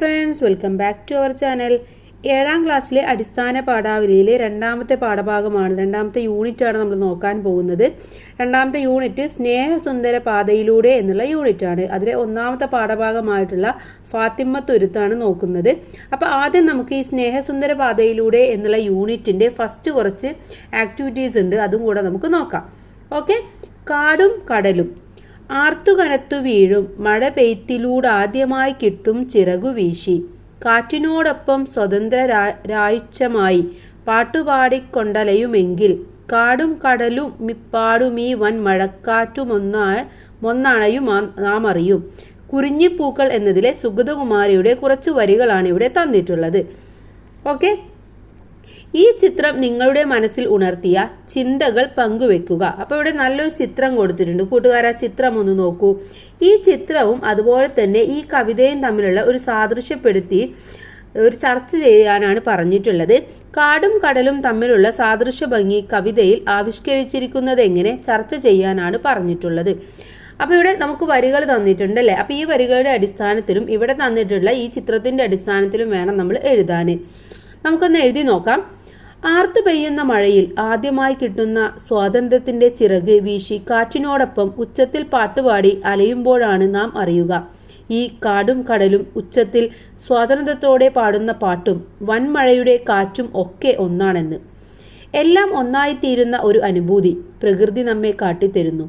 Friends welcome back to our channel. ഏഴാം ക്ലാസ്സിലെ അടിസ്ഥാന പാഠാവലിയിലെ രണ്ടാമത്തെ പാഠഭാഗമാണ്. രണ്ടാമത്തെ യൂണിറ്റാണ് നമ്മൾ നോക്കാൻ പോകുന്നത്. രണ്ടാമത്തെ യൂണിറ്റ് സ്നേഹസുന്ദര പാതയിലൂടെ എന്നുള്ള യൂണിറ്റാണ്. അതിലെ ഒന്നാമത്തെ പാഠഭാഗമായിട്ടുള്ള ഫാത്തിമ തുരുത്താണ് നോക്കുന്നത്. അപ്പോൾ ആദ്യം നമുക്ക് ഈ സ്നേഹസുന്ദര പാതയിലൂടെ എന്നുള്ള യൂണിറ്റിന്റെ ഫസ്റ്റ് കുറച്ച് ആക്ടിവിറ്റീസ് ഉണ്ട്. അതും കൂടെ നമുക്ക് നോക്കാം. ഓക്കെ? കാടും കടലും. ആർത്തു കനത്തു വീഴും മഴ പെയ്ത്തിലൂടാദ്യമായി കിട്ടും ചിറകു വീശി. കാറ്റിനോടൊപ്പം സ്വതന്ത്ര രാഴ്ചമായി പാട്ടുപാടിക്കൊണ്ടലയുമെങ്കിൽ കാടും കടലും മിപ്പാടുമീ വൻ മഴക്കാറ്റുമൊന്നാ മൊന്നണയും നാം അറിയും കുറിഞ്ഞിപ്പൂക്കൾ എന്നതിലെ സുഗതകുമാരിയുടെ കുറച്ച് വരികളാണ് ഇവിടെ തന്നിട്ടുള്ളത്. ഓക്കെ? ഈ ചിത്രം നിങ്ങളുടെ മനസ്സിൽ ഉണർത്തിയ ചിന്തകൾ പങ്കുവെക്കുക. അപ്പോൾ ഇവിടെ നല്ലൊരു ചിത്രം കൊടുത്തിട്ടുണ്ട്. കൂട്ടുകാരാ ചിത്രം ഒന്ന് നോക്കൂ. ഈ ചിത്രവും അതുപോലെ തന്നെ ഈ കവിതയും തമ്മിലുള്ള ഒരു സാദൃശ്യപ്പെടുത്തി ഒരു ചർച്ച ചെയ്യാനാണ് പറഞ്ഞിട്ടുള്ളത്. കാടും കടലും തമ്മിലുള്ള സാദൃശ്യ ഭംഗി കവിതയിൽ ആവിഷ്കരിച്ചിരിക്കുന്നത് എങ്ങനെ ചർച്ച ചെയ്യാനാണ് പറഞ്ഞിട്ടുള്ളത്. അപ്പോൾ ഇവിടെ നമുക്ക് വരികൾ തന്നിട്ടുണ്ട് അല്ലേ? അപ്പോൾ ഈ വരികളുടെ അടിസ്ഥാനത്തിലും ഇവിടെ തന്നിട്ടുള്ള ഈ ചിത്രത്തിന്റെ അടിസ്ഥാനത്തിലും വേണം നമ്മൾ എഴുതാൻ. നമുക്കൊന്ന് എഴുതി നോക്കാം. ആർത്തു പെയ്യുന്ന മഴയിൽ ആദ്യമായി കിട്ടുന്ന സ്വാതന്ത്ര്യത്തിന്റെ ചിറക് വീശി കാറ്റിനോടൊപ്പം ഉച്ചത്തിൽ പാട്ടുപാടി അലയുമ്പോഴാണ് നാം അറിയുക. ഈ കാടും കടലും ഉച്ചത്തിൽ സ്വാതന്ത്ര്യത്തോടെ പാടുന്ന പാട്ടും വൻമഴയുടെ കാറ്റും ഒക്കെ ഒന്നാണെന്ന്. എല്ലാം ഒന്നായിത്തീരുന്ന ഒരു അനുഭൂതി പ്രകൃതി നമ്മെ കാട്ടിത്തരുന്നു.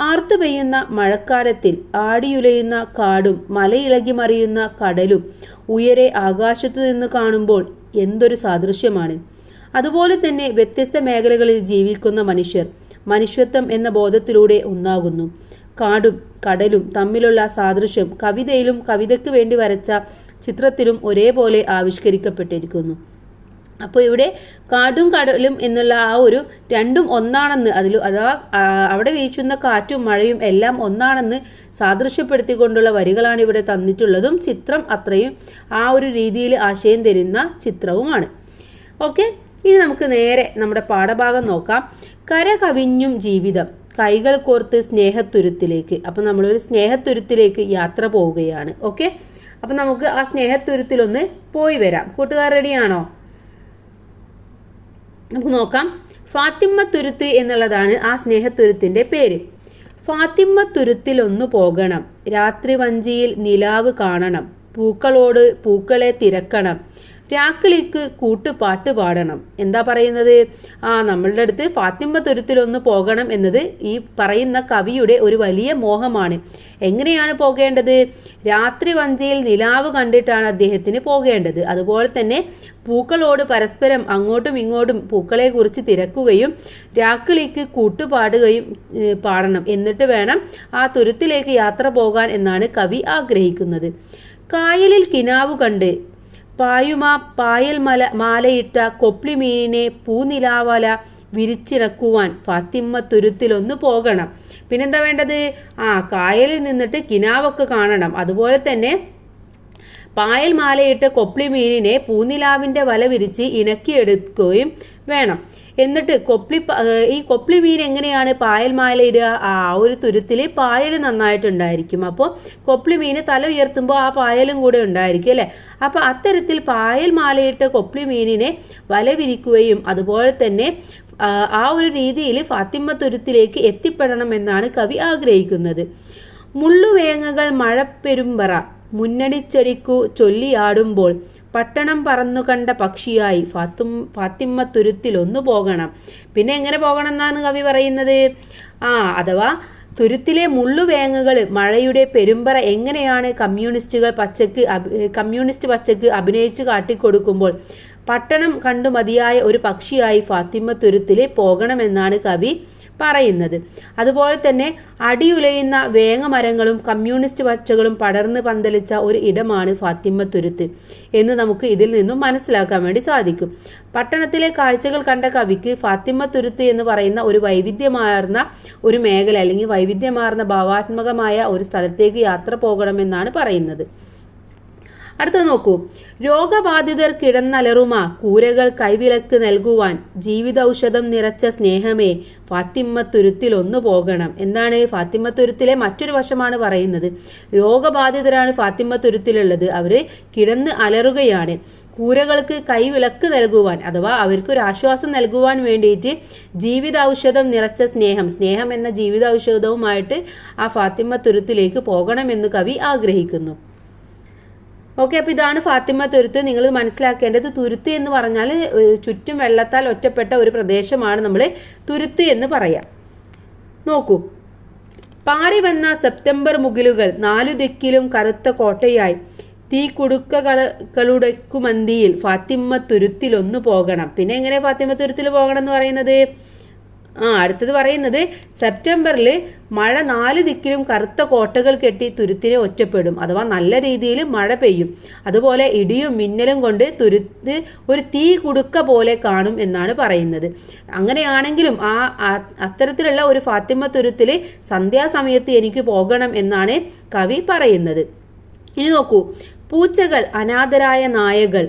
ആർത്തു പെയ്യുന്ന മഴക്കാലത്തിൽ ആടിയുലയുന്ന കാടും മലയിളകി മറിയുന്ന കടലും ഉയരെ ആകാശത്തു നിന്ന് കാണുമ്പോൾ എന്തൊരു സാദൃശ്യമാണ്. അതുപോലെ തന്നെ വ്യത്യസ്ത മേഖലകളിൽ ജീവിക്കുന്ന മനുഷ്യർ മനുഷ്യത്വം എന്ന ബോധത്തിലൂടെ ഒന്നാകുന്നു. കാടും കടലും തമ്മിലുള്ള സാദൃശ്യം കവിതയിലും കവിതയ്ക്ക് വേണ്ടി വരച്ച ചിത്രത്തിലും ഒരേപോലെ ആവിഷ്കരിക്കപ്പെട്ടിരിക്കുന്നു. അപ്പോൾ ഇവിടെ കാടും കടലും എന്നുള്ള ആ ഒരു രണ്ടും ഒന്നാണെന്ന് അതിൽ അഥവാ അവിടെ വീശുന്ന കാറ്റും മഴയും എല്ലാം ഒന്നാണെന്ന് സാദൃശ്യപ്പെടുത്തിക്കൊണ്ടുള്ള വരികളാണ് ഇവിടെ തന്നിട്ടുള്ളതും ചിത്രം അത്രയും ആ ഒരു രീതിയിൽ ആശയം തരുന്ന ചിത്രവുമാണ്. ഓക്കെ ഇനി നമുക്ക് നേരെ നമ്മുടെ പാഠഭാഗം നോക്കാം. കര കവിഞ്ഞും ജീവിതം കൈകൾ കോർത്ത് സ്നേഹത്തുരുത്തിലേക്ക്. അപ്പം നമ്മളൊരു സ്നേഹത്തുരുത്തിലേക്ക് യാത്ര പോവുകയാണ്. ഓക്കെ അപ്പം നമുക്ക് ആ സ്നേഹത്തുരുത്തിലൊന്ന് പോയി വരാം. കൂട്ടുകാർ റെഡിയാണോ നമുക്ക് നോക്കാം. ഫാത്തിമ തുരുത്ത് എന്നുള്ളതാണ് ആ സ്നേഹത്തുരുത്തിന്റെ പേര്. ഫാത്തിമ തുരുത്തിൽ ഒന്ന് പോകണം. രാത്രി വഞ്ചിയിൽ നിലാവ് കാണണം. പൂക്കളോട് പൂക്കളെ തിരക്കണം. രാക്കിളിക്ക് കൂട്ടുപാട്ട് പാടണം. എന്താ പറയുന്നത്? ആ നമ്മളുടെ അടുത്ത് ഫാത്തിമ തുരുത്തിലൊന്ന് പോകണം എന്നത് ഈ പറയുന്ന കവിയുടെ ഒരു വലിയ മോഹമാണ്. എങ്ങനെയാണ് പോകേണ്ടത്? രാത്രി വഞ്ചിയിൽ നിലാവ് കണ്ടിട്ടാണ് അദ്ദേഹത്തിന് പോകേണ്ടത്. അതുപോലെ തന്നെ പൂക്കളോട് പരസ്പരം അങ്ങോട്ടും ഇങ്ങോട്ടും പൂക്കളെ കുറിച്ച് തിരക്കുകയും രാക്കിളിക്ക് കൂട്ടുപാടുകയും പാടണം. എന്നിട്ട് വേണം ആ തുരുത്തിലേക്ക് യാത്ര പോകാൻ എന്നാണ് കവി ആഗ്രഹിക്കുന്നത്. കായലിൽ കിനാവ് കണ്ട് പായുമാ പായൽ മല മാലയിട്ട കൊപ്ലിമീനിനെ പൂനിലാവല വിരിച്ചിറക്കുവാൻ ഫാത്തിമ തുരുത്തിലൊന്ന് പോകണം. പിന്നെന്താ വേണ്ടത്? ആ കായലിൽ നിന്നിട്ട് കിനാവൊക്കെ കാണണം. അതുപോലെ തന്നെ പായൽ മാലയിട്ട് കൊപ്ലി മീനിനെ പൂനിലാവിന്റെ വല വിരിച്ച് ഇണക്കിയെടുക്കുകയും വേണം. എന്നിട്ട് കൊപ്ലി ഈ കൊപ്ലി മീൻ എങ്ങനെയാണ് പായൽ മാല ഇടുക? ആ ഒരു തുരുത്തിൽ പായൽ നന്നായിട്ടുണ്ടായിരിക്കും. അപ്പോൾ കൊപ്ലി മീൻ തല ഉയർത്തുമ്പോൾ ആ പായലും കൂടെ ഉണ്ടായിരിക്കും അല്ലേ? അപ്പോൾ അത്തരത്തിൽ പായൽ മാലയിട്ട് കൊപ്ലി മീനിനെ വല വിരിക്കുകയും അതുപോലെ തന്നെ ആ, ആ ഒരു രീതിയിൽ ഫാത്തിമ തുരുത്തിലേക്ക് എത്തിപ്പെടണം എന്നാണ് കവി ആഗ്രഹിക്കുന്നത്. മുള്ളുവേങ്ങകൾ മഴപ്പെരുമ്പറ മുന്നണിച്ചെടിക്കു ചൊല്ലിയാടുമ്പോൾ പട്ടണം പറന്നു കണ്ട പക്ഷിയായി ഫാത്തും ഫാത്തിമ്മ തുരുത്തിലൊന്നു പോകണം. പിന്നെ എങ്ങനെ പോകണം എന്നാണ് കവി പറയുന്നത്? ആ അഥവാ തുരുത്തിലെ മുള്ളുവേങ്ങകൾ മഴയുടെ പെരുമ്പറ എങ്ങനെയാണ് കമ്മ്യൂണിസ്റ്റുകൾ പച്ചക്ക് കമ്മ്യൂണിസ്റ്റ് പച്ചക്ക് അഭിനയിച്ച് കാട്ടിക്കൊടുക്കുമ്പോൾ പട്ടണം കണ്ടു മതിയായ ഒരു പക്ഷിയായി ഫാത്തിമ തുരുത്തിൽ പോകണമെന്നാണ് കവി പറയുന്നത്. അതുപോലെ തന്നെ അടിയുലയുന്ന വേങ്ങമരങ്ങളും കമ്മ്യൂണിസ്റ്റ് പച്ചകളും പടർന്ന് പന്തലിച്ച ഒരു ഇടമാണ് ഫാത്തിമത്തുരുത്ത് എന്ന് നമുക്ക് ഇതിൽ നിന്നും മനസ്സിലാക്കാൻ വേണ്ടി സാധിക്കും. പട്ടണത്തിലെ കാഴ്ചകൾ കണ്ട കവിക്ക് ഫാത്തിമത്തുരുത്ത് എന്ന് പറയുന്ന ഒരു വൈവിധ്യമാർന്ന ഒരു മേഖല അല്ലെങ്കിൽ വൈവിധ്യമാർന്ന ഭാവാത്മകമായ ഒരു സ്ഥലത്തേക്ക് യാത്ര പോകണമെന്നാണ് പറയുന്നത്. അടുത്ത നോക്കൂ. രോഗബാധിതർ കിടന്നലറുമ കൂരകൾ കൈവിലക്ക് നൽകുവാൻ ജീവിതൌഷധം നിറച്ച സ്നേഹമേ ഫാത്തിമ്മ ഒന്നു പോകണം. എന്താണ് ഫാത്തിമ്മ തുരുത്തിലെ മറ്റൊരു വശമാണ് പറയുന്നത്. രോഗബാധിതരാണ് ഫാത്തിമ്മ അവർ കിടന്ന് അലറുകയാണ്. കൂരകൾക്ക് കൈവിളക്ക് നൽകുവാൻ അഥവാ അവർക്ക് ഒരു ആശ്വാസം നൽകുവാൻ വേണ്ടിയിട്ട് ജീവിതൌഷധം നിറച്ച സ്നേഹം സ്നേഹം എന്ന ജീവിതൌഷധവുമായിട്ട് ആ ഫാത്തിമ തുരുത്തിലേക്ക് പോകണമെന്ന് കവി ആഗ്രഹിക്കുന്നു. ഓക്കെ അപ്പോൾ ഇതാണ് ഫാത്തിമ തുരുത്ത്. നിങ്ങൾ മനസ്സിലാക്കേണ്ടത് തുരുത്ത് എന്ന് പറഞ്ഞാൽ ചുറ്റും വെള്ളത്താൽ ഒറ്റപ്പെട്ട ഒരു പ്രദേശമാണ് നമ്മൾ തുരുത്ത് എന്ന് പറയാം. നോക്കൂ. പാറി വന്ന സെപ്റ്റംബർ മുകിലുകൾ നാലു ദിക്കിലും കറുത്ത കോട്ടയായി. തീ കുടുക്കളുടെക്കുമന്തിയിൽ ഫാത്തിമ തുരുത്തിലൊന്നു പോകണം. പിന്നെ എങ്ങനെ ഫാത്തിമ തുരുത്തിൽ പോകണം എന്ന് പറയുന്നത്? ആ അടുത്തത് പറയുന്നത് സെപ്റ്റംബറിൽ മഴ നാല് ദിക്കിലും കറുത്ത കോട്ടകൾ കെട്ടി തുരുത്തിനെ ഒറ്റപ്പെടും. അഥവാ നല്ല രീതിയിൽ മഴ പെയ്യും. അതുപോലെ ഇടിയും മിന്നലും കൊണ്ട് തുരുത്ത് ഒരു തീ കുടുക്ക പോലെ കാണും എന്നാണ് പറയുന്നത്. അങ്ങനെയാണെങ്കിലും ആ അത്തരത്തിലുള്ള ഒരു ഫാത്തിമ തുരുത്തിൽ സന്ധ്യാസമയത്ത് എനിക്ക് പോകണം എന്നാണ് കവി പറയുന്നത്. ഇനി നോക്കൂ. പൂച്ചകൾ അനാഥരായ നായകൾ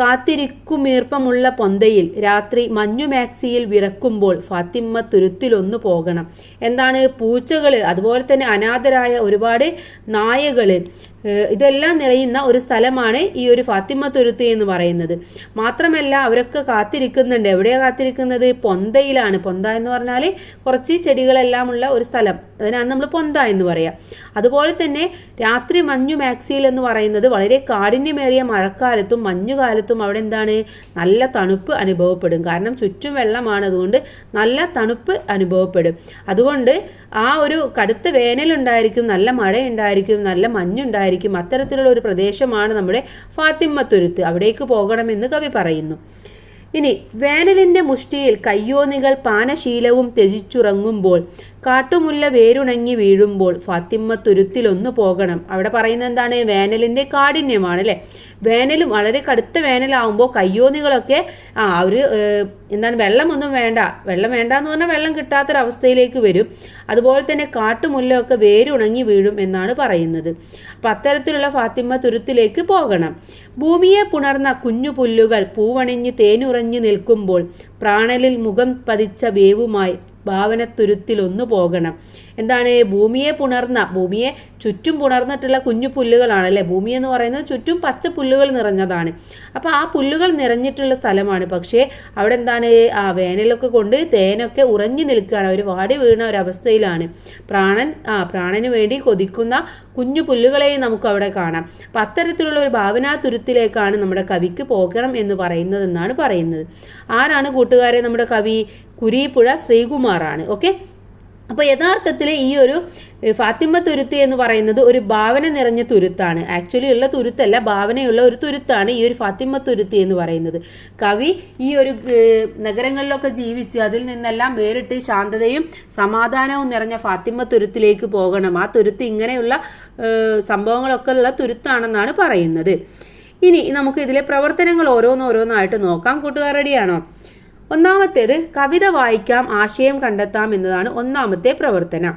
കാത്തിരിക്കുമീർപ്പമുള്ള പൊന്തയിൽ രാത്രി മഞ്ഞുമാക്സിയിൽ വിറക്കുമ്പോൾ ഫാത്തിമ്മ തുരുത്തിലൊന്നു പോകണം. എന്താണ് പൂച്ചകൾ അതുപോലെ തന്നെ അനാഥരായ ഒരുപാട് നായകൾ ഇതെല്ലാം നിറയുന്ന ഒരു സ്ഥലമാണ് ഈ ഒരു ഫാത്തിമ തുരുത്ത് എന്ന് പറയുന്നത്. മാത്രമല്ല അവരൊക്കെ കാത്തിരിക്കുന്നുണ്ട്. എവിടെയാണ് കാത്തിരിക്കുന്നത്? പൊന്തയിലാണ്. പൊന്ത എന്ന് പറഞ്ഞാൽ കുറച്ച് ചെടികളെല്ലാം ഉള്ള ഒരു സ്ഥലം. അതിനാണ് നമ്മൾ പൊന്ത എന്ന് പറയാം. അതുപോലെ തന്നെ രാത്രി മഞ്ഞു മാക്സിയിൽ എന്ന് പറയുന്നത് വളരെ കാഠിന്യമേറിയ മഴക്കാലത്തും മഞ്ഞുകാലത്തും അവിടെ എന്താണ്? നല്ല തണുപ്പ് അനുഭവപ്പെടും. കാരണം ചുറ്റും വെള്ളമാണ്. അതുകൊണ്ട് നല്ല തണുപ്പ് അനുഭവപ്പെടും. അതുകൊണ്ട് ആ ഒരു കടുത്ത വേനലുണ്ടായിരിക്കും നല്ല മഴ ഉണ്ടായിരിക്കും നല്ല മഞ്ഞുണ്ടായിരിക്കും. അത്തരത്തിലുള്ള ഒരു പ്രദേശമാണ് നമ്മുടെ ഫാത്തിമ്മ തുരുത്ത്. അവിടേക്ക് പോകണമെന്ന് കവി പറയുന്നു. ഇനി വേനലിന്റെ മുഷ്ടിയിൽ കയ്യോന്നികൾ പാനശീലവും ത്യജിച്ചുറങ്ങുമ്പോൾ കാട്ടുമുല്ല വേരുണങ്ങി വീഴുമ്പോൾ ഫാത്തിമ്മ തുരുത്തിലൊന്ന് പോകണം. അവിടെ പറയുന്നത് എന്താണ്? വേനലിന്റെ കാഠിന്യമാണ് അല്ലേ? വേനലും വളരെ കടുത്ത വേനലാവുമ്പോൾ കയ്യോന്നികളൊക്കെ ആ അവർ എന്താണ് വെള്ളമൊന്നും വേണ്ട. വെള്ളം വേണ്ട എന്ന് പറഞ്ഞാൽ വെള്ളം കിട്ടാത്തൊരവസ്ഥയിലേക്ക് വരും. അതുപോലെ തന്നെ കാട്ടുമുല്ലയൊക്കെ വേരുണങ്ങി വീഴും എന്നാണ് പറയുന്നത്. അപ്പം അത്തരത്തിലുള്ള ഫാത്തിമ്മ തുരുത്തിലേക്ക് പോകണം. ഭൂമിയെ പുണർന്ന കുഞ്ഞു പുല്ലുകൾ പൂവണിഞ്ഞ് തേനുറഞ്ഞു നിൽക്കുമ്പോൾ പ്രാണലിൽ മുഖം പതിച്ച വേവുമായി ഭാവനത്തുരുത്തിൽ ഒന്ന് പോകണം. എന്താണ്? ഭൂമിയെ പുണർന്ന ഭൂമിയെ ചുറ്റും പുണർന്നിട്ടുള്ള കുഞ്ഞു പുല്ലുകളാണ് അല്ലേ ഭൂമി എന്ന് പറയുന്നത് ചുറ്റും പച്ച പുല്ലുകൾ നിറഞ്ഞതാണ്. അപ്പോൾ ആ പുല്ലുകൾ നിറഞ്ഞിട്ടുള്ള സ്ഥലമാണ്. പക്ഷേ അവിടെ എന്താണ്? ആ വേനലൊക്കെ കൊണ്ട് തേനൊക്കെ ഉറഞ്ഞു നിൽക്കുകയാണ്. അവർ വാടി വീണ ഒരവസ്ഥയിലാണ് പ്രാണൻ ആ പ്രാണന് വേണ്ടി കൊതിക്കുന്ന കുഞ്ഞു പുല്ലുകളെയും നമുക്ക് അവിടെ കാണാം. അപ്പം അത്തരത്തിലുള്ള ഒരു ഭാവനാ തുരുത്തിലേക്കാണ് നമ്മുടെ കവിക്ക് പോകണം എന്ന് പറയുന്നതെന്നാണ് പറയുന്നത്. ആരാണ് കൂട്ടുകാരെ നമ്മുടെ കവി? കുരീപ്പുഴ ശ്രീകുമാറാണ്. ഓക്കെ? അപ്പോൾ യഥാർത്ഥത്തിൽ ഈ ഒരു ഫാത്തിമ തുരുത്ത് എന്ന് പറയുന്നത് ഒരു ഭാവന നിറഞ്ഞ തുരുത്താണ്. ആക്ച്വലി ഉള്ള തുരുത്തല്ല ഭാവനയുള്ള ഒരു തുരുത്താണ് ഈ ഒരു ഫാത്തിമ തുരുത്ത് എന്ന് പറയുന്നത്. കവി ഈ ഒരു നഗരങ്ങളിലൊക്കെ ജീവിച്ച് അതിൽ നിന്നെല്ലാം വേറിട്ട് ശാന്തതയും സമാധാനവും നിറഞ്ഞ ഫാത്തിമ തുരുത്തിലേക്ക് പോകണം. ആ തുരുത്ത് ഇങ്ങനെയുള്ള സംഭവങ്ങളൊക്കെ ഉള്ള തുരുത്താണെന്നാണ് പറയുന്നത്. ഇനി നമുക്ക് ഇതിലെ പ്രവർത്തനങ്ങൾ ഓരോന്നോരോന്നായിട്ട് നോക്കാം. കൂട്ടുകാർ റെഡിയാണോ ഒന്നാമത്തേത് കവിത വായിക്കാം ആശയം കണ്ടെത്താം എന്നതാണ് ഒന്നാമത്തെ പ്രവർത്തനം.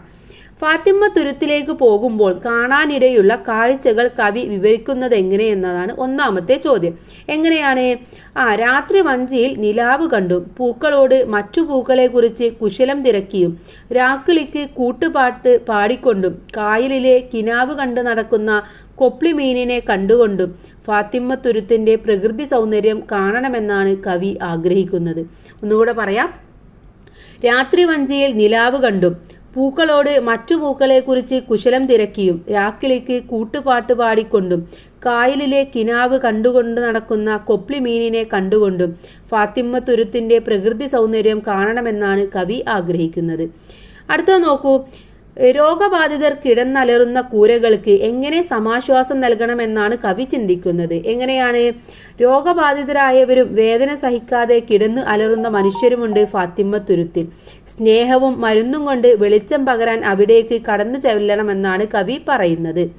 ഫാത്തിമ തുരുത്തിലേക്ക് പോകുമ്പോൾ കാണാനിടയുള്ള കാഴ്ചകൾ കവി വിവരിക്കുന്നത് എങ്ങനെയെന്നതാണ് ഒന്നാമത്തെ ചോദ്യം. എങ്ങനെയാണ്? ആ രാത്രി വഞ്ചിയിൽ നിലാവ് കണ്ടു. പൂക്കളോട് മറ്റു പൂക്കളെ കുറിച്ച് കുശലം തിരക്കിയും. രാക്കിളിക്ക് കൂട്ടുപാട്ട് പാടിക്കൊണ്ടും. കായലിലെ കിനാവ് കണ്ടു നടക്കുന്ന കൊപ്ലി മീനിനെ കണ്ടുകൊണ്ടും. ഫാത്തിമ തുരുത്തിന്റെ പ്രകൃതി സൗന്ദര്യം കാണണമെന്നാണ് കവി ആഗ്രഹിക്കുന്നത്. ഒന്നുകൂടെ പറയാം. രാത്രി വഞ്ചിയിൽ നിലാവ് കണ്ടും പൂക്കളോട് മറ്റു പൂക്കളെക്കുറിച്ച് കുശലം തിരക്കിയും രാക്കിലേക്ക് കൂട്ടുപാട്ട് പാടിക്കൊണ്ടും കായലിലെ കിനാവ് കണ്ടുകൊണ്ട് നടക്കുന്ന കൊപ്ലി മീനിനെ കണ്ടുകൊണ്ടും ഫാത്തിമ തുരുത്തിന്റെ പ്രകൃതി സൗന്ദര്യം കാണണമെന്നാണ് കവി ആഗ്രഹിക്കുന്നത്. അടുത്തത് നോക്കൂ. രോഗബാധിതർ കിടന്നലറുന്ന കൂരകൾക്ക് എങ്ങനെ സമാശ്വാസം നൽകണമെന്നാണ് കവി ചിന്തിക്കുന്നത്. എങ്ങനെയാണ് രോഗബാധിതരായവരും വേദന സഹിക്കാതെ കിടന്ന് അലറുന്ന മനുഷ്യരുമുണ്ട് ഫാത്തിമ തുരുത്തിൽ. സ്നേഹവും മരുന്നും കൊണ്ട് വെളിച്ചം പകരാൻ അവിടേക്ക് കടന്നു ചെല്ലണമെന്നാണ് കവി പറയുന്നത്.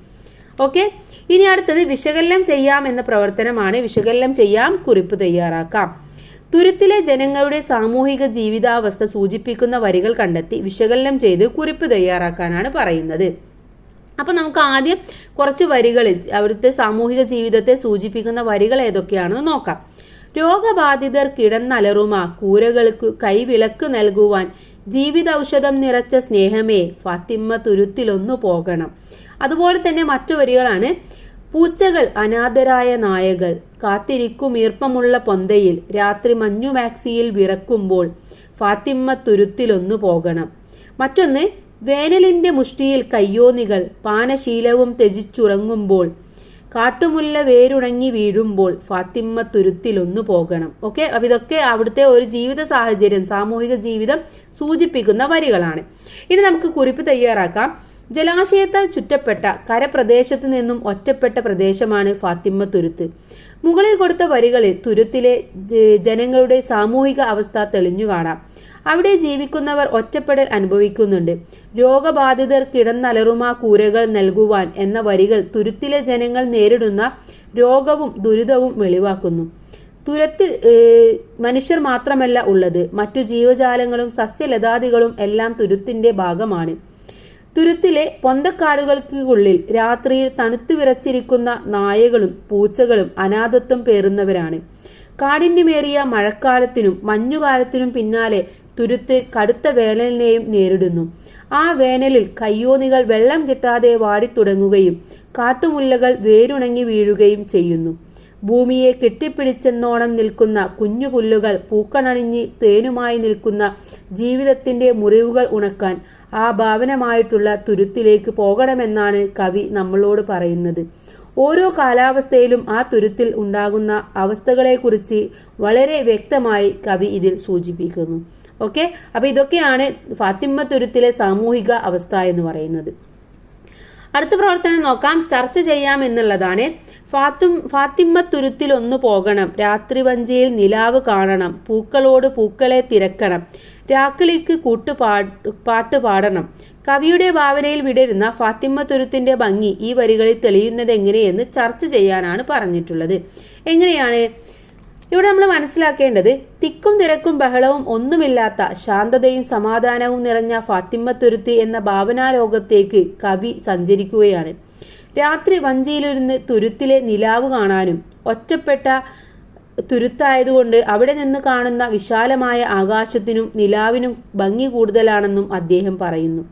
ഓക്കെ? ഇനി അടുത്തത് വിശകലനം ചെയ്യാം എന്ന പ്രവർത്തനമാണ്. വിശകലനം ചെയ്യാം കുറിപ്പ് തയ്യാറാക്കാം. തുരുത്തിലെ ജനങ്ങളുടെ സാമൂഹിക ജീവിതാവസ്ഥ സൂചിപ്പിക്കുന്ന വരികൾ കണ്ടെത്തി വിശകലനം ചെയ്ത് കുറിപ്പ് തയ്യാറാക്കാനാണ് പറയുന്നത്. അപ്പം നമുക്ക് ആദ്യം കുറച്ച് വരികൾ അവിടുത്തെ സാമൂഹിക ജീവിതത്തെ സൂചിപ്പിക്കുന്ന വരികൾ ഏതൊക്കെയാണെന്ന് നോക്കാം. രോഗബാധിതർ കിടന്നലറുമ കൂരകൾക്ക് കൈവിളക്ക് നൽകുവാൻ ജീവിതൌഷധം നിറച്ച സ്നേഹമേ ഫാത്തിമ്മ തുരുത്തിലൊന്നു പോകണം. അതുപോലെ തന്നെ മറ്റു വരികളാണ്. പൂച്ചകൾ അനാഥരായ നായകൾ. കാത്തിരിക്കും ഈർപ്പമുള്ള പൊന്തയിൽ. രാത്രി മഞ്ഞു മാക്സിയിൽ വിറക്കുമ്പോൾ ഫാത്തിമ്മ തുരുത്തിലൊന്നു പോകണം. മറ്റൊന്ന് വേനലിന്റെ മുഷ്ടിയിൽ കയ്യോന്നികൾ പാനശീലവും ത്യജിച്ചുറങ്ങുമ്പോൾ കാട്ടുമുല്ല വേരുണങ്ങി വീഴുമ്പോൾ ഫാത്തിമ്മ തുരുത്തിലൊന്നു പോകണം. ഓക്കെ? അപ്പൊ ഇതൊക്കെ അവിടുത്തെ ഒരു ജീവിത സാഹചര്യം സാമൂഹിക ജീവിതം സൂചിപ്പിക്കുന്ന വരികളാണ്. ഇനി നമുക്ക് കുറിപ്പ് തയ്യാറാക്കാം. ജലാശയത്താൽ ചുറ്റപ്പെട്ട കരപ്രദേശത്തു നിന്നും ഒറ്റപ്പെട്ട പ്രദേശമാണ് ഫാത്തിമ തുരുത്ത്. മുകളിൽ കൊടുത്ത വരികളിൽ തുരുത്തിലെ ജനങ്ങളുടെ സാമൂഹിക അവസ്ഥ തെളിഞ്ഞു കാണാം. അവിടെ ജീവിക്കുന്നവർ ഒറ്റപ്പെടൽ അനുഭവിക്കുന്നുണ്ട്. രോഗബാധിതർ കിടന്നലറുമാ കൂരകൾ നൽകുവാൻ എന്ന വരികൾ തുരുത്തിലെ ജനങ്ങൾ നേരിടുന്ന രോഗവും ദുരിതവും വെളിവാക്കുന്നു. തുരത്തിൽ മനുഷ്യർ മാത്രമല്ല ഉള്ളത്. മറ്റു ജീവജാലങ്ങളും സസ്യലതാദികളും എല്ലാം തുരുത്തിന്റെ ഭാഗമാണ്. തുരുത്തിലെ പൊന്തക്കാടുകൾക്കുള്ളിൽ രാത്രിയിൽ തണുത്തു വിറച്ചിരിക്കുന്ന നായകളും പൂച്ചകളും അനാഥത്വം പേറുന്നവരാണ്. കാഠിന്യമേറിയ മഴക്കാലത്തിനും മഞ്ഞുകാലത്തിനും പിന്നാലെ തുരുത്ത് കടുത്ത വേനലിനെയും നേരിടുന്നു. ആ വേനലിൽ കയ്യോനികൾ വെള്ളം കിട്ടാതെ വാടിത്തുടങ്ങുകയും കാട്ടുമുല്ലകൾ വേരുണങ്ങി വീഴുകയും ചെയ്യുന്നു. ഭൂമിയെ കെട്ടിപ്പിടിച്ചെന്നോണം നിൽക്കുന്ന കുഞ്ഞുപുല്ലുകൾ പൂക്കണണിഞ്ഞ് തേനുമായി നിൽക്കുന്ന ജീവിതത്തിന്റെ മുറിവുകൾ ഉണക്കാൻ ആ ഭാവനമായിട്ടുള്ള തുരുത്തിലേക്ക് പോകണമെന്നാണ് കവി നമ്മളോട് പറയുന്നത്. ഓരോ കാലാവസ്ഥയിലും ആ തുരുത്തിൽ ഉണ്ടാകുന്ന അവസ്ഥകളെക്കുറിച്ച് വളരെ വ്യക്തമായി കവി ഇതിൽ സൂചിപ്പിക്കുന്നു. ഓക്കെ? അപ്പൊ ഇതൊക്കെയാണ് ഫാത്തിമ തുരുത്തിലെ സാമൂഹിക അവസ്ഥ എന്ന് പറയുന്നത്. അടുത്ത പ്രവർത്തനം നോക്കാം. ചർച്ച ചെയ്യാം എന്നുള്ളതാണ്. ഫാത്തും ഫാത്തിമ തുരുത്തിൽ ഒന്ന് പോകണം. രാത്രി വഞ്ചിയിൽ നിലാവ് കാണണം. പൂക്കളോട് പൂക്കളെ തിരക്കണം. രാക്കിളിക്ക് കൂട്ടുപാ പാട്ട് പാടണം കവിയുടെ ഭാവനയിൽ വിടരുന്ന ഫാത്തിമ തുരുത്തിന്റെ ഭംഗി ഈ വരികളിൽ തെളിയുന്നത് എങ്ങനെയെന്ന് ചർച്ച ചെയ്യാനാണ് പറഞ്ഞിട്ടുള്ളത്. എങ്ങനെയാണ്? ഇവിടെ നമ്മൾ മനസ്സിലാക്കേണ്ടത് തിക്കും തിരക്കും ബഹളവും ഒന്നുമില്ലാത്ത ശാന്തതയും സമാധാനവും നിറഞ്ഞ ഫാത്തിമ തുരുത്തി എന്ന ഭാവനാലോകത്തേക്ക് കവി സഞ്ചരിക്കുകയാണ്. രാത്രി വഞ്ചിയിലിരുന്ന് തുരുത്തിലെ നിലാവ് കാണാനും ഒറ്റപ്പെട്ട തുരുത്തായതുകൊണ്ട് അവിടെ നിന്ന് കാണുന്ന വിശാലമായ ആകാശത്തിനും നിലാവിനും ഭംഗി കൂടുതലാണെന്നും അദ്ദേഹം പറയുന്നു.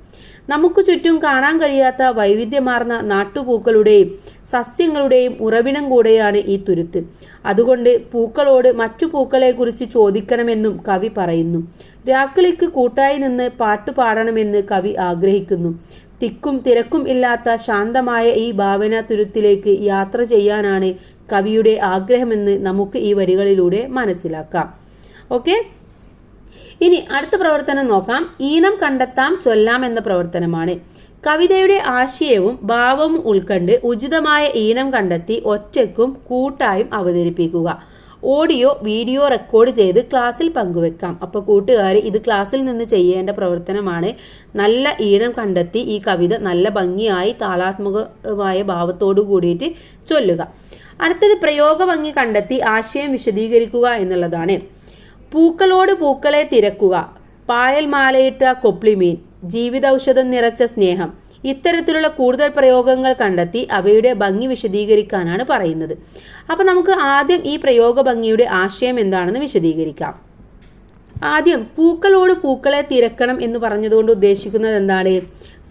നമുക്ക് ചുറ്റും കാണാൻ കഴിയാത്ത വൈവിധ്യമാർന്ന നാട്ടുപൂക്കളുടെയും സസ്യങ്ങളുടെയും ഉറവിടം കൂടെയാണ് ഈ തുരുത്ത്. അതുകൊണ്ട് പൂക്കളോട് മറ്റു പൂക്കളെക്കുറിച്ച് ചോദിക്കണമെന്നും കവി പറയുന്നു. രാക്കിളിക്ക് കൂട്ടായി നിന്ന് പാട്ട് പാടണമെന്ന് കവി ആഗ്രഹിക്കുന്നു. തിക്കും തിരക്കും ഇല്ലാത്ത ശാന്തമായ ഈ ഭാവന തുരുത്തിലേക്ക് യാത്ര ചെയ്യാനാണ് കവിയുടെ ആഗ്രഹമെന്ന് നമുക്ക് ഈ വരികളിലൂടെ മനസ്സിലാക്കാം. ഓക്കെ ഇനി അടുത്ത പ്രവർത്തനം നോക്കാം. ഈണം കണ്ടെത്താം ചൊല്ലാം എന്ന പ്രവർത്തനമാണ്. കവിതയുടെ ആശയവും ഭാവവും ഉൾക്കണ്ട് ഉചിതമായ ഈണം കണ്ടെത്തി ഒറ്റയ്ക്കും കൂട്ടായും അവതരിപ്പിക്കുക. ഓഡിയോ വീഡിയോ റെക്കോർഡ് ചെയ്ത് ക്ലാസ്സിൽ പങ്കുവെക്കാം. അപ്പോൾ കൂട്ടുകാർ ഇത് ക്ലാസ്സിൽ നിന്ന് ചെയ്യേണ്ട പ്രവർത്തനമാണ്. നല്ല ഈണം കണ്ടെത്തി ഈ കവിത നല്ല ഭംഗിയായി താളാത്മകമായ ഭാവത്തോടു കൂടിയിട്ട് ചൊല്ലുക. അടുത്തത് പ്രയോഗഭംഗി കണ്ടെത്തി ആശയം വിശദീകരിക്കുക എന്നുള്ളതാണ്. പൂക്കളോട് പൂക്കളെ തിരക്കുക പായൽ മാലയിട്ട കൊപ്ലിമീൻ ജീവിതൌഷധം നിറച്ച സ്നേഹം ഇത്തരത്തിലുള്ള കൂടുതൽ പ്രയോഗങ്ങൾ കണ്ടെത്തി അവയുടെ ഭംഗി വിശദീകരിക്കാനാണ് പറയുന്നത്. അപ്പം നമുക്ക് ആദ്യം ഈ പ്രയോഗ ഭംഗിയുടെ ആശയം എന്താണെന്ന് വിശദീകരിക്കാം. ആദ്യം പൂക്കളോട് പൂക്കളെ തിരക്കണം എന്ന് പറഞ്ഞതുകൊണ്ട് ഉദ്ദേശിക്കുന്നത് എന്താണ്?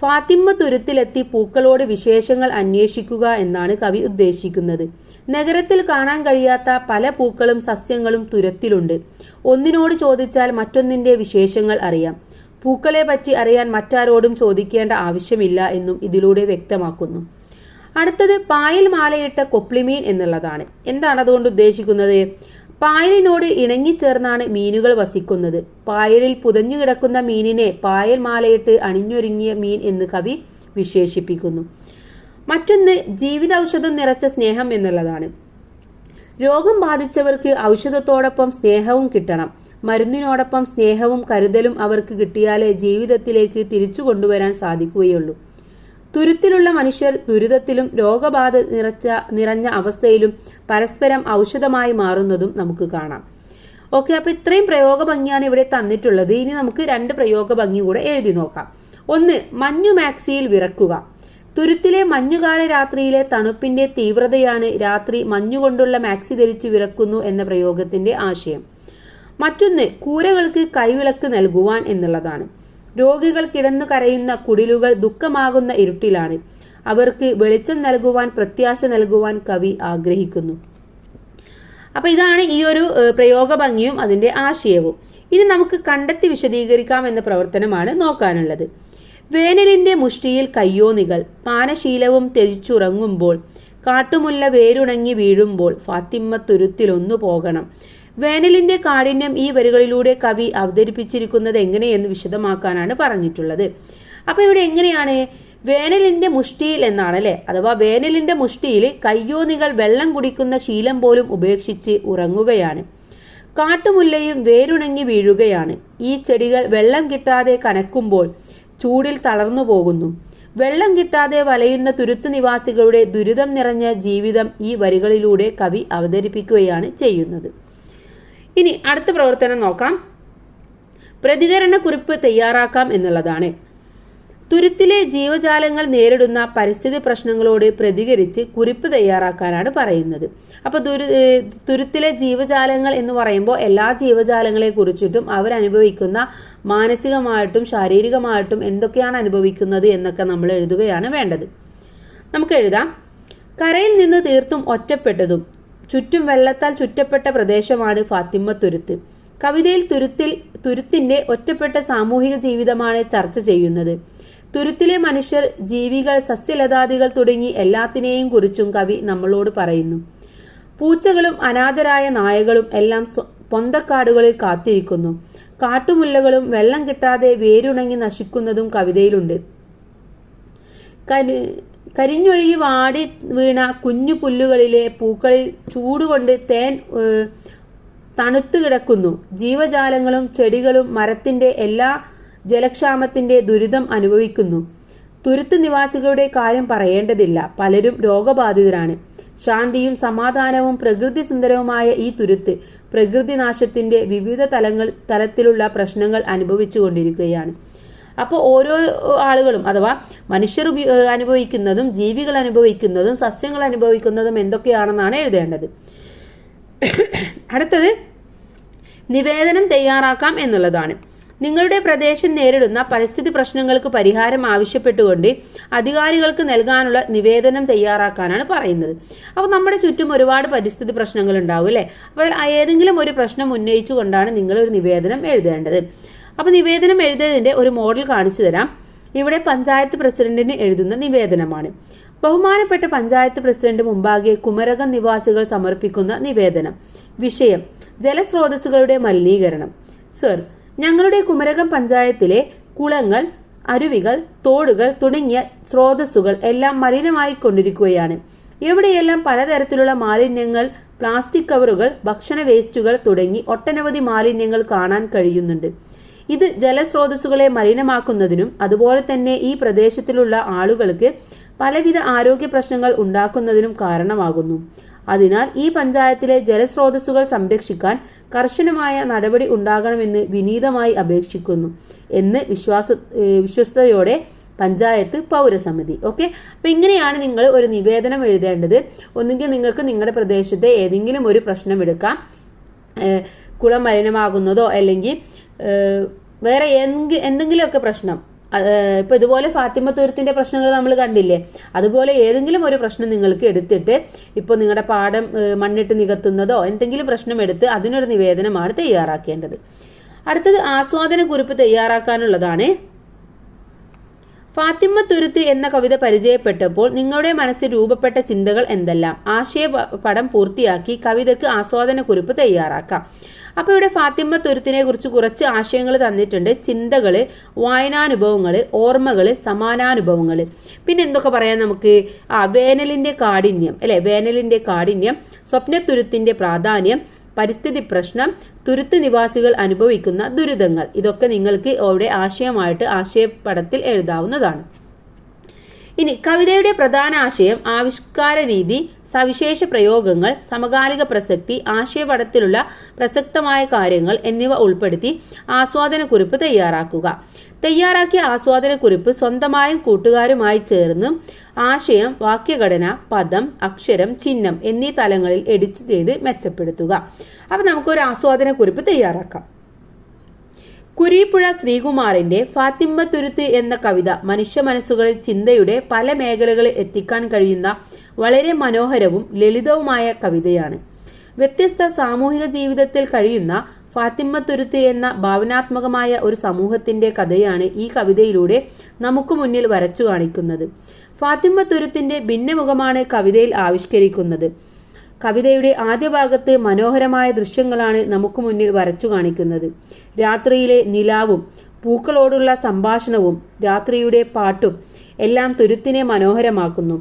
ഫാത്തിമ തുരുത്തിലെത്തി പൂക്കളോട് വിശേഷങ്ങൾ അന്വേഷിക്കുക എന്നാണ് കവി ഉദ്ദേശിക്കുന്നത്. നഗരത്തിൽ കാണാൻ കഴിയാത്ത പല പൂക്കളും സസ്യങ്ങളും തുരത്തിലുണ്ട്. ഒന്നിനോട് ചോദിച്ചാൽ മറ്റൊന്നിന്റെ വിശേഷങ്ങൾ അറിയാം. പൂക്കളെ പറ്റി അറിയാൻ മറ്റാരോടും ചോദിക്കേണ്ട ആവശ്യമില്ല എന്നും ഇതിലൂടെ വ്യക്തമാക്കുന്നു. അടുത്തത് പായൽ മാലയിട്ട കൊപ്ലിമീൻ എന്നുള്ളതാണ്. എന്താണ് അതുകൊണ്ട് ഉദ്ദേശിക്കുന്നത്? പായലിനോട് ഇണങ്ങിച്ചേർന്നാണ് മീനുകൾ വസിക്കുന്നത്. പായലിൽ പുതഞ്ഞു കിടക്കുന്ന മീനിനെ പായൽ മാലയിട്ട് അണിഞ്ഞൊരുങ്ങിയ മീൻ എന്ന് കവി വിശേഷിപ്പിക്കുന്നു. മറ്റൊന്ന് ജീവിതൌഷധം നിറച്ച സ്നേഹം എന്നുള്ളതാണ്. രോഗം ബാധിച്ചവർക്ക് ഔഷധത്തോടൊപ്പം സ്നേഹവും കിട്ടണം. മരുന്നിനോടൊപ്പം സ്നേഹവും കരുതലും അവർക്ക് കിട്ടിയാലേ ജീവിതത്തിലേക്ക് തിരിച്ചു കൊണ്ടുവരാൻ സാധിക്കുകയുള്ളൂ. തുരുത്തിലുള്ള മനുഷ്യർ ദുരിതത്തിലും രോഗബാധ നിറച്ച നിറഞ്ഞ അവസ്ഥയിലും പരസ്പരം ഔഷധമായി മാറുന്നതും നമുക്ക് കാണാം. ഓക്കെ അപ്പോൾ ഇത്രയും പ്രയോഗ ഭംഗിയാണ് ഇവിടെ തന്നിട്ടുള്ളത്. ഇനി നമുക്ക് രണ്ട് പ്രയോഗ ഭംഗി കൂടെ എഴുതി നോക്കാം. ഒന്ന് മഞ്ഞു മാക്സിയിൽ വിറക്കുക. തുരുത്തിലെ മഞ്ഞുകാല രാത്രിയിലെ തണുപ്പിന്റെ തീവ്രതയാണ് രാത്രി മഞ്ഞുകൊണ്ടുള്ള മാക്സി ധരിച്ചു വിറക്കുന്നു എന്ന പ്രയോഗത്തിന്റെ ആശയം. മറ്റൊന്ന് കൂരകൾക്ക് കൈവിളക്ക് നൽകുവാൻ എന്നുള്ളതാണ്. രോഗികൾ കിടന്നു കരയുന്ന കുടിലുകൾ ദുഃഖമാകുന്ന ഇരുട്ടിലാണ്. അവർക്ക് വെളിച്ചം നൽകുവാൻ പ്രത്യാശ നൽകുവാൻ കവി ആഗ്രഹിക്കുന്നു. അപ്പൊ ഇതാണ് ഈ ഒരു പ്രയോഗ ഭംഗിയും അതിന്റെ ആശയവും. ഇനി നമുക്ക് കണ്ടെത്തി വിശദീകരിക്കാം എന്ന പ്രവർത്തനമാണ് നോക്കാനുള്ളത്. വേനലിന്റെ മുഷ്ടിയിൽ കയ്യോനികൾ പാനശീലവും ത്യജിച്ചുറങ്ങുമ്പോൾ കാട്ടുമുല്ല വേരുണങ്ങി വീഴുമ്പോൾ ഫാത്തിമ്മ തുരുത്തിലൊന്നു പോകണം. വേനലിന്റെ കാഠിന്യം ഈ വരികളിലൂടെ കവി അവതരിപ്പിച്ചിരിക്കുന്നത് എങ്ങനെയെന്ന് വിശദമാക്കാനാണ് പറഞ്ഞിട്ടുള്ളത്. അപ്പൊ ഇവിടെ എങ്ങനെയാണ്? വേനലിന്റെ മുഷ്ടിയിൽ എന്നാണ് അല്ലെ അഥവാ വേനലിന്റെ മുഷ്ടിയിൽ കയ്യോനികൾ വെള്ളം കുടിക്കുന്ന ശീലം പോലും ഉപേക്ഷിച്ച് ഉറങ്ങുകയാണ്. കാട്ടുമുല്ലയും വേരുണങ്ങി വീഴുകയാണ്. ഈ ചെടികൾ വെള്ളം കിട്ടാതെ കനക്കുമ്പോൾ ചൂടിൽ തളർന്നു പോകുന്നു. വെള്ളം കിട്ടാതെ വലയുന്ന തുരുത്ത് നിവാസികളുടെ ദുരിതം നിറഞ്ഞ ജീവിതം ഈ വരികളിലൂടെ കവി അവതരിപ്പിക്കുകയാണ് ചെയ്യുന്നത്. ഇനി അടുത്ത പ്രവർത്തനം നോക്കാം. പ്രതികരണ കുറിപ്പ് തയ്യാറാക്കാം എന്നുള്ളതാണ്. തുരുത്തിലെ ജീവജാലങ്ങൾ നേരിടുന്ന പരിസ്ഥിതി പ്രശ്നങ്ങളോട് പ്രതികരിച്ച് കുറിപ്പ് തയ്യാറാക്കാനാണ് പറയുന്നത്. അപ്പോൾ ദുരു തുരുത്തിലെ ജീവജാലങ്ങൾ എന്ന് പറയുമ്പോൾ എല്ലാ ജീവജാലങ്ങളെ കുറിച്ചിട്ടും അവരനുഭവിക്കുന്ന മാനസികമായിട്ടും ശാരീരികമായിട്ടും എന്തൊക്കെയാണ് അനുഭവിക്കുന്നത് എന്നൊക്കെ നമ്മൾ എഴുതുകയാണ് വേണ്ടത്. നമുക്ക് എഴുതാം. കരയിൽ നിന്ന് തീർത്തും ഒറ്റപ്പെട്ടതും ചുറ്റും വെള്ളത്താൽ ചുറ്റപ്പെട്ട പ്രദേശമാണ് ഫാത്തിമ തുരുത്ത്. കവിതയിൽ തുരുത്തിൽ തുരുത്തിന്റെ ഒറ്റപ്പെട്ട സാമൂഹിക ജീവിതമാണ് ചർച്ച ചെയ്യുന്നത്. തുരുത്തിലെ മനുഷ്യർ ജീവികൾ സസ്യലതാദികൾ തുടങ്ങി എല്ലാത്തിനെയും കുറിച്ചും കവി നമ്മളോട് പറയുന്നു. പൂച്ചകളും അനാഥരായ നായകളും എല്ലാം പൊന്തക്കാടുകളിൽ കാത്തിരിക്കുന്നു. കാട്ടുമുല്ലകളും വെള്ളം കിട്ടാതെ വേരുണങ്ങി നശിക്കുന്നതും കവിതയിലുണ്ട്. കരി കരിഞ്ഞൊഴുകി വാടി വീണ കുഞ്ഞു പുല്ലുകളിലെ പൂക്കളിൽ ചൂടുകൊണ്ട് തേൻ തണുത്തു കിടക്കുന്നു. ജീവജാലങ്ങളും ചെടികളും മരത്തിന്റെ എല്ലാ ജലക്ഷാമത്തിന്റെ ദുരിതം അനുഭവിക്കുന്നു. തുരുത്ത് നിവാസികളുടെ കാര്യം പറയേണ്ടതില്ല. പലരും രോഗബാധിതരാണ്. ശാന്തിയും സമാധാനവും പ്രകൃതി സുന്ദരവുമായ ഈ തുരുത്ത് പ്രകൃതി നാശത്തിന്റെ വിവിധ തലങ്ങൾ തലത്തിലുള്ള പ്രശ്നങ്ങൾ അനുഭവിച്ചുകൊണ്ടിരിക്കുകയാണ് അപ്പോൾ ഓരോ ആളുകളും അഥവാ മനുഷ്യർ അനുഭവിക്കുന്നതും ജീവികൾ അനുഭവിക്കുന്നതും സസ്യങ്ങൾ അനുഭവിക്കുന്നതും എന്തൊക്കെയാണെന്നാണ് എഴുതേണ്ടത്. അടുത്തത് നിവേദനം തയ്യാറാക്കാം എന്നുള്ളതാണ്. നിങ്ങളുടെ പ്രദേശം നേരിടുന്ന പരിസ്ഥിതി പ്രശ്നങ്ങൾക്ക് പരിഹാരം ആവശ്യപ്പെട്ടുകൊണ്ട് അധികാരികൾക്ക് നൽകാനുള്ള നിവേദനം തയ്യാറാക്കാനാണ് പറയുന്നത്. അപ്പോൾ നമ്മുടെ ചുറ്റും ഒരുപാട് പരിസ്ഥിതി പ്രശ്നങ്ങൾ ഉണ്ടാവും അല്ലേ? അപ്പോൾ ഏതെങ്കിലും ഒരു പ്രശ്നം ഉന്നയിച്ചുകൊണ്ടാണ് നിങ്ങൾ ഒരു നിവേദനം എഴുതേണ്ടത്. അപ്പോൾ നിവേദനം എഴുതിയതിന്റെ ഒരു മോഡൽ കാണിച്ചു തരാം. ഇവിടെ പഞ്ചായത്ത് പ്രസിഡന്റിന് എഴുതുന്ന നിവേദനമാണ്. ബഹുമാനപ്പെട്ട പഞ്ചായത്ത് പ്രസിഡന്റ് മുമ്പാകെ കുമരകം നിവാസികൾ സമർപ്പിക്കുന്ന നിവേദനം. വിഷയം ജലസ്രോതസ്സുകളുടെ മലിനീകരണം. സർ ഞങ്ങളുടെ കുമരകം പഞ്ചായത്തിലെ കുളങ്ങൾ അരുവികൾ തോടുകൾ തുടങ്ങിയ സ്രോതസ്സുകൾ എല്ലാം മലിനമായി കൊണ്ടിരിക്കുകയാണ് ഇവിടെയെല്ലാം പലതരത്തിലുള്ള മാലിന്യങ്ങൾ പ്ലാസ്റ്റിക് കവറുകൾ ഭക്ഷണ വേസ്റ്റുകൾ തുടങ്ങി ഒട്ടനവധി മാലിന്യങ്ങൾ കാണാൻ കഴിയുന്നുണ്ട്. ഇത് ജലസ്രോതസ്സുകളെ മലിനമാക്കുന്നതിനും അതുപോലെ തന്നെ ഈ പ്രദേശത്തിലുള്ള ആളുകൾക്ക് പലവിധ ആരോഗ്യ പ്രശ്നങ്ങൾ ഉണ്ടാക്കുന്നതിനും കാരണമാകുന്നു. അതിനാൽ ഈ പഞ്ചായത്തിലെ ജലസ്രോതസ്സുകൾ സംരക്ഷിക്കാൻ കർശനമായ നടപടി ഉണ്ടാകണമെന്ന് വിനീതമായി അപേക്ഷിക്കുന്നു എന്ന് വിശ്വാസ വിശ്വസ്തയോടെ പഞ്ചായത്ത് പൗരസമിതി. ഓക്കെ? അപ്പം ഇങ്ങനെയാണ് നിങ്ങൾ ഒരു നിവേദനം എഴുതേണ്ടത്. ഒന്നുകിൽ നിങ്ങൾക്ക് നിങ്ങളുടെ പ്രദേശത്തെ ഏതെങ്കിലും ഒരു പ്രശ്നം എടുക്കാം. കുളം മലിനമാകുന്നതോ അല്ലെങ്കിൽ വേറെ എന്ത് എന്തെങ്കിലുമൊക്കെ പ്രശ്നം അത് ഇപ്പൊ ഇതുപോലെ ഫാത്തിമ തുരുത്തിന്റെ പ്രശ്നങ്ങൾ നമ്മൾ കണ്ടില്ലേ? അതുപോലെ ഏതെങ്കിലും ഒരു പ്രശ്നം നിങ്ങൾക്ക് എടുത്തിട്ട് ഇപ്പോൾ നിങ്ങളുടെ പാഠം മണ്ണിട്ട് നികത്തുന്നതോ എന്തെങ്കിലും പ്രശ്നം എടുത്ത് അതിനൊരു നിവേദനമാണ് തയ്യാറാക്കേണ്ടത്. അടുത്തത് ആസ്വാദന കുറിപ്പ് തയ്യാറാക്കാനുള്ളതാണ്. ഫാത്തിമ തുരുത്ത് എന്ന കവിത പരിചയപ്പെട്ടപ്പോൾ നിങ്ങളുടെ മനസ്സിൽ രൂപപ്പെട്ട ചിന്തകൾ എന്തെല്ലാം? ആശയ പടം പൂർത്തിയാക്കി കവിതയ്ക്ക് ആസ്വാദന കുറിപ്പ് തയ്യാറാക്കാം. അപ്പോൾ ഇവിടെ ഫാത്തിമ തുരുത്തിനെ കുറിച്ച് കുറച്ച് ആശയങ്ങൾ തന്നിട്ടുണ്ട്. ചിന്തകൾ വായനാനുഭവങ്ങൾ ഓർമ്മകൾ സമാനാനുഭവങ്ങൾ. പിന്നെ എന്തൊക്കെ പറയാം നമുക്ക്? ആ വേനലിന്റെ കാഠിന്യം അല്ലെ? വേനലിന്റെ കാഠിന്യം സ്വപ്നത്തുരുത്തിന്റെ പ്രാധാന്യം പരിസ്ഥിതി പ്രശ്നം തുരുത്ത് നിവാസികൾ അനുഭവിക്കുന്ന ദുരിതങ്ങൾ. ഇതൊക്കെ നിങ്ങൾക്ക് അവിടെ ആശയമായിട്ട് ആശയപടത്തിൽ എഴുതാവുന്നതാണ്. ഇനി കവിതയുടെ പ്രധാന ആശയം ആവിഷ്കാര രീതി സവിശേഷ പ്രയോഗങ്ങൾ സമകാലിക പ്രസക്തി ആശയപടത്തിലുള്ള പ്രസക്തമായ കാര്യങ്ങൾ എന്നിവ ഉൾപ്പെടുത്തി ആസ്വാദനക്കുറിപ്പ് തയ്യാറാക്കുക. തയ്യാറാക്കിയ ആസ്വാദനക്കുറിപ്പ് സ്വന്തമായും കൂട്ടുകാരുമായി ചേർന്ന് ആശയം വാക്യഘടന പദം അക്ഷരം ചിഹ്നം എന്നീ തലങ്ങളിൽ എഡിറ്റ് ചെയ്ത് മെച്ചപ്പെടുത്തുക. അപ്പം നമുക്കൊരു ആസ്വാദനക്കുറിപ്പ് തയ്യാറാക്കാം. കുരീപ്പുഴ ശ്രീകുമാറിന്റെ ഫാത്തിമ്മ തുരുത്ത് എന്ന കവിത മനുഷ്യ മനസ്സുകളിൽ ചിന്തയുടെ പല മേഖലകളിൽ എത്തിക്കാൻ കഴിയുന്ന വളരെ മനോഹരവും ലളിതവുമായ കവിതയാണ്. വ്യത്യസ്ത സാമൂഹിക ജീവിതത്തിൽ കഴിയുന്ന ഫാത്തിമ തുരുത്ത് എന്ന ഭാവനാത്മകമായ ഒരു സമൂഹത്തിന്റെ കഥയാണ് ഈ കവിതയിലൂടെ നമുക്ക് മുന്നിൽ വരച്ചു കാണിക്കുന്നത്. ഫാത്തിമ്മ തുരുത്തിന്റെ ഭിന്നമുഖമാണ് കവിതയിൽ ആവിഷ്കരിക്കുന്നത്. കവിതയുടെ ആദ്യ ഭാഗത്ത് മനോഹരമായ ദൃശ്യങ്ങളാണ് നമുക്ക് മുന്നിൽ വരച്ചു കാണിക്കുന്നത്. രാത്രിയിലെ നിലാവും പൂക്കളോടുള്ള സംഭാഷണവും രാത്രിയുടെ പാട്ടും എല്ലാം തുരുത്തിനെ മനോഹരമാക്കുന്നു.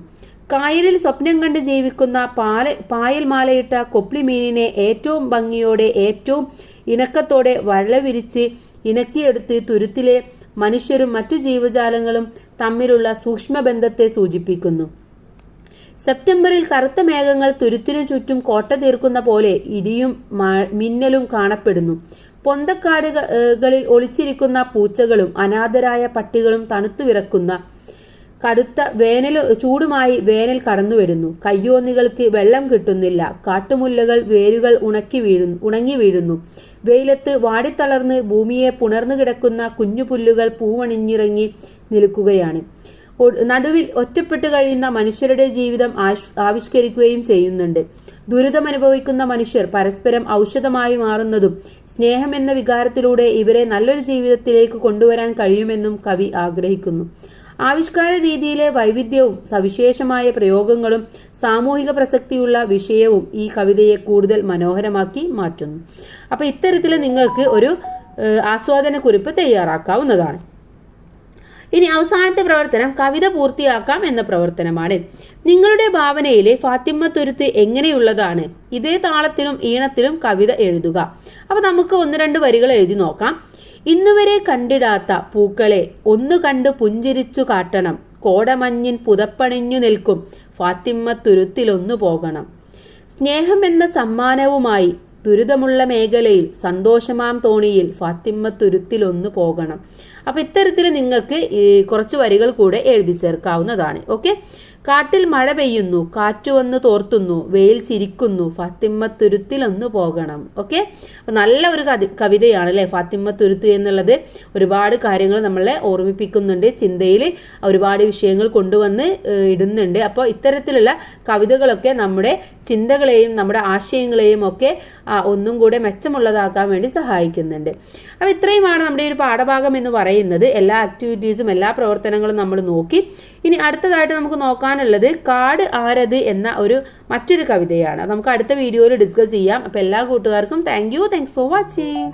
കായലിൽ സ്വപ്നം കണ്ട് ജീവിക്കുന്ന പാല പായൽ മാലയിട്ട കൊപ്ലി മീനിനെ ഏറ്റവും ഭംഗിയോടെ ഏറ്റവും ഇണക്കത്തോടെ വരളവിരിച്ച് ഇണക്കിയെടുത്ത് തുരുത്തിലെ മനുഷ്യരും മറ്റു ജീവജാലങ്ങളും തമ്മിലുള്ള സൂക്ഷ്മബന്ധത്തെ സൂചിപ്പിക്കുന്നു. സെപ്റ്റംബറിൽ കറുത്ത മേഘങ്ങൾ തുരുത്തിനു ചുറ്റും കോട്ട തീർക്കുന്ന പോലെ ഇടിയും മിന്നലും കാണപ്പെടുന്നു. പൊന്തക്കാടുകളിൽ ഒളിച്ചിരിക്കുന്ന പൂച്ചകളും അനാഥരായ പട്ടികളും തണുത്തു വിറക്കുന്ന കടുത്ത വേനൽ ചൂടുമായി വേനൽ കടന്നു വരുന്നു. കയ്യോന്നികൾക്ക് വെള്ളം കിട്ടുന്നില്ല. കാട്ടുമുല്ലകൾ വേരുകൾ ഉണക്കി വീഴുന്നു ഉണങ്ങി വീഴുന്നു. വെയിലത്ത് വാടിത്തളർന്ന് ഭൂമിയെ പുണർന്നു കിടക്കുന്ന കുഞ്ഞു പുല്ലുകൾ പൂവണിഞ്ഞിറങ്ങി നിൽക്കുകയാണ്. നടുവിൽ ഒറ്റപ്പെട്ടു കഴിയുന്ന മനുഷ്യരുടെ ജീവിതം ആവിഷ്കരിക്കുകയും ചെയ്യുന്നുണ്ട്. ദുരിതമനുഭവിക്കുന്ന മനുഷ്യർ പരസ്പരം ഔഷധമായി മാറുന്നതും സ്നേഹം എന്ന വികാരത്തിലൂടെ ഇവരെ നല്ലൊരു ജീവിതത്തിലേക്ക് കൊണ്ടുവരാൻ കഴിയുമെന്നും കവി ആഗ്രഹിക്കുന്നു. ആവിഷ്കാര രീതിയിലെ വൈവിധ്യവും സവിശേഷമായ പ്രയോഗങ്ങളും സാമൂഹിക പ്രസക്തിയുള്ള വിഷയവും ഈ കവിതയെ കൂടുതൽ മനോഹരമാക്കി മാറ്റുന്നു. അപ്പോൾ ഇത്തരത്തിൽ നിങ്ങൾക്ക് ഒരു ആസ്വാദന കുറിപ്പ് തയ്യാറാക്കാവുന്നതാണ്. ഇനി അവസാനത്തെ പ്രവർത്തനം കവിത പൂർത്തിയാക്കാം എന്ന പ്രവർത്തനമാണ്. നിങ്ങളുടെ ഭാവനയിലെ ഫാത്തിമ തുരുത്ത് എങ്ങനെയുള്ളതാണ്? ഇതേ താളത്തിലും ഈണത്തിലും കവിത എഴുതുക. അപ്പൊ നമുക്ക് ഒന്ന് രണ്ട് വരികൾ എഴുതി നോക്കാം. ഇന്നുവരെ കണ്ടിടാത്ത പൂക്കളെ ഒന്നു കണ്ട് പുഞ്ചിരിച്ചു കാട്ടണം. കോടമഞ്ഞിൻ പുതപ്പണിഞ്ഞു നിൽക്കും. ഫാത്തിമ്മ തുരുത്തിലൊന്നു പോകണം. സ്നേഹം എന്ന സമ്മാനവുമായി ദുരിതമുള്ള മേഖലയിൽ സന്തോഷമാം തോണിയിൽ ഫാത്തിമ്മ തുരുത്തിലൊന്നു പോകണം. അപ്പോൾ ഇത്തരത്തിൽ നിങ്ങൾക്ക് കുറച്ച് വരികൾ കൂടെ എഴുതി ചേർക്കാവുന്നതാണ് ഓക്കെ കാട്ടിൽ മഴ പെയ്യുന്നു കാറ്റു വന്ന് തോർത്തുന്നു വെയിൽ ചിരിക്കുന്നു ഫാത്തിമ്മ ഒന്ന് പോകണം ഓക്കെ നല്ല ഒരു കവിതയാണ് അല്ലേ? ഫാത്തിമ്മ തുരുത്ത് എന്നുള്ളത് ഒരുപാട് കാര്യങ്ങൾ നമ്മളെ ഓർമ്മിപ്പിക്കുന്നുണ്ട് ചിന്തയിൽ ഒരുപാട് വിഷയങ്ങൾ കൊണ്ടുവന്ന് ഇടുന്നുണ്ട്. അപ്പോൾ ഇത്തരത്തിലുള്ള കവിതകളൊക്കെ നമ്മുടെ ചിന്തകളെയും നമ്മുടെ ആശയങ്ങളെയും ഒക്കെ ഒന്നും കൂടെ മെച്ചമുള്ളതാക്കാൻ വേണ്ടി സഹായിക്കുന്നുണ്ട്. അപ്പോൾ ഇത്രയുമാണ് നമ്മുടെ ഒരു പാഠഭാഗം എന്ന് പറയുന്നത് എല്ലാ ആക്ടിവിറ്റീസും എല്ലാ പ്രവർത്തനങ്ങളും നമ്മൾ നോക്കി. ഇനി അടുത്തതായിട്ട് നമുക്ക് നോക്കാനുള്ളത് കാട് ആരത് എന്ന ഒരു മറ്റൊരു കവിതയാണ്. നമുക്ക് അടുത്ത വീഡിയോയിൽ ഡിസ്കസ് ചെയ്യാം. അപ്പോൾ എല്ലാ കൂട്ടുകാർക്കും thank you thanks for watching